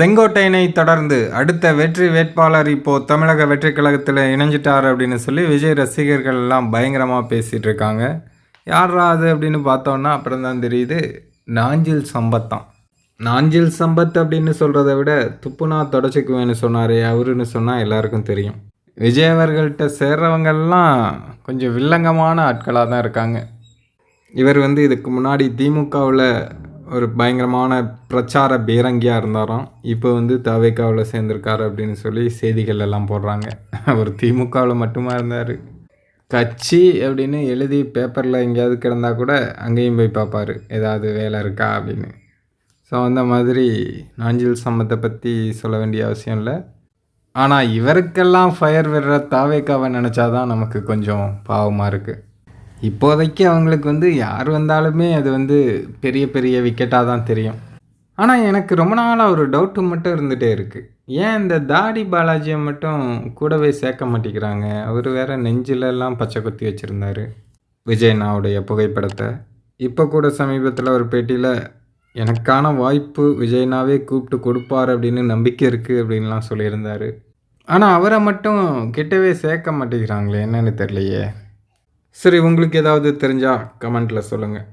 செங்கோட்டையனை தொடர்ந்து அடுத்த வெற்றி வேட்பாளர் இப்போ தமிழக வெற்றி கழகத்தில் இணைஞ்சிட்டார் அப்படின்னு சொல்லி விஜய் ரசிகர்கள் எல்லாம் பயங்கரமாக பேசிகிட்டு இருக்காங்க. யாரா அது அப்படின்னு பார்த்தோன்னா அப்புறம் தான் தெரியுது நாஞ்சில் சம்பத்தான் நாஞ்சில் சம்பத் அப்படின்னு சொல்கிறத விட துப்புனா தொடச்சிக்குவேன்னு சொன்னாரே அவருன்னு சொன்னால் எல்லாருக்கும் தெரியும். விஜய் அவர்கள்ட்ட சேர்றவங்கெல்லாம் கொஞ்சம் வில்லங்கமான ஆட்களாக தான் இருக்காங்க. இவர் வந்து இதுக்கு முன்னாடி திமுகவில் ஒரு பயங்கரமான பிரச்சார பீரங்கியாக இருந்தாராம். இப்போ வந்து தவேக்காவில் சேர்ந்துருக்காரு அப்படின்னு சொல்லி செய்திகள் எல்லாம் போடுறாங்க. அவர் திமுகவில் மட்டுமா இருந்தார்? கட்சி அப்படின்னு எழுதி பேப்பரில் எங்கேயாவது கிடந்தால் கூட அங்கேயும் போய் பார்ப்பாரு. ஏதாவது வேலை இருக்கா அப்படின்னு. ஸோ அந்த மாதிரி நாஞ்சில் சம்மத்தை பற்றி சொல்ல வேண்டிய அவசியம் இல்லை. ஆனால் இவருக்கெல்லாம் ஃபயர் விடுற தாவேக்காவை நினச்சாதான் நமக்கு கொஞ்சம் பாவமாக இருக்குது இப்போதைக்கு அவங்களுக்கு வந்து யார் வந்தாலுமே அது வந்து பெரிய பெரிய விக்கெட்டாக தான் தெரியும். ஆனால் எனக்கு ரொம்ப நாளாக ஒரு டவுட்டு மட்டும் இருந்துகிட்டே இருக்குது ஏன் இந்த தாடி பாலாஜியை மட்டும் கூடவே சேர்க்க மாட்டேங்கிறாங்க? அவர் வேற நெஞ்சிலெல்லாம் பச்சை குத்தி வச்சுருந்தாரு. விஜய்னாவுடைய புகைப்படத்தை. இப்போ கூட சமீபத்தில் ஒரு பேட்டியில் எனக்கான வாய்ப்பு விஜய்னாவே கூப்பிட்டு கொடுப்பார் அப்படின்னு நம்பிக்கை இருக்குது அப்படின்லாம் சொல்லியிருந்தார். ஆனால் அவரை மட்டும் கிட்டவே சேர்க்க மாட்டேங்கிறாங்களே என்னன்னு தெரியலையே. சரி உங்களுக்கு ஏதாவது தெரிஞ்சால் கமெண்ட்டில் சொல்லுங்கள்